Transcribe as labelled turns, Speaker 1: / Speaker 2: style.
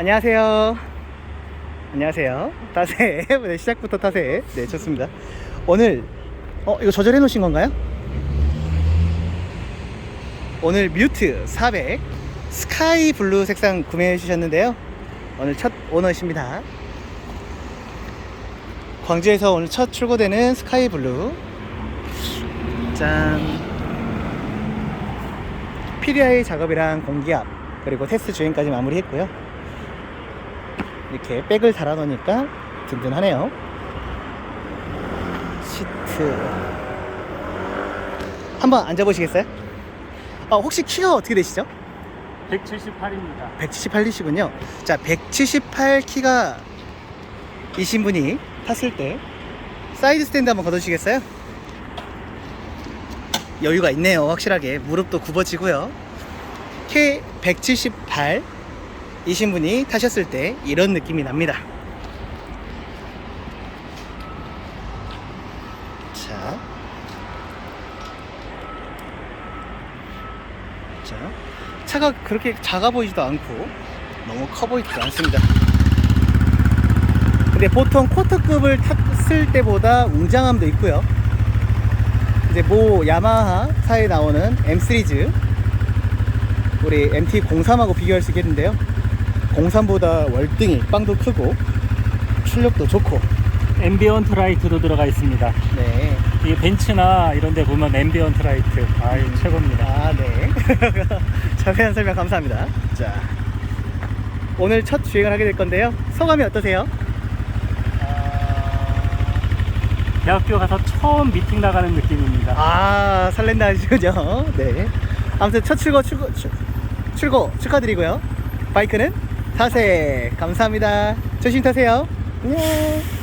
Speaker 1: 안녕하세요. 안녕하세요. 타세. 네, 시작부터 타세. 네, 좋습니다. 오늘, 어, 이거 조절해 놓으신 건가요? 오늘 뮤트 400 스카이 블루 색상 구매해 주셨는데요. 오늘 첫 오너십니다. 광주에서 오늘 첫 출고되는 스카이 블루. 짠. PDI 작업이랑 공기압 그리고 테스트 주행까지 마무리했고요. 이렇게 백을 달아 놓으니까 든든하네요. 시트. 한번 앉아 보시겠어요? 아, 혹시 키가 어떻게 되시죠?
Speaker 2: 178입니다.
Speaker 1: 178이시군요. 자, 178 키가 이신 분이 탔을 때 사이드 스탠드 한번 걷어주시겠어요? 여유가 있네요. 확실하게 무릎도 굽어지고요. K 178 이 신 분이 타셨을 때 이런 느낌이 납니다. 자. 자. 차가 그렇게 작아 보이지도 않고 너무 커 보이지도 않습니다. 근데 보통 코트급을 탔을 때보다 웅장함도 있고요. 이제 모 야마하 사에 나오는 M 시리즈 우리 MT03하고 비교할 수 있겠는데요. 03보다 월등히 빵도 크고 출력도 좋고
Speaker 2: 앰비언트 라이트도 들어가 있습니다.
Speaker 1: 네.
Speaker 2: 이 벤츠나 이런 데 보면 앰비언트 라이트. 아이, 최고입니다.
Speaker 1: 아, 네. 자세한 설명 감사합니다. 자, 오늘 첫 주행을 하게 될 건데요. 소감이 어떠세요?
Speaker 2: 대학교 가서 처음 미팅 나가는 느낌입니다.
Speaker 1: 아, 설렌다 하시군요. 네. 아무튼 첫 출고, 출고, 출, 출고 축하드리고요. 바이크는 타세. 감사합니다. 조심 타세요. 안녕.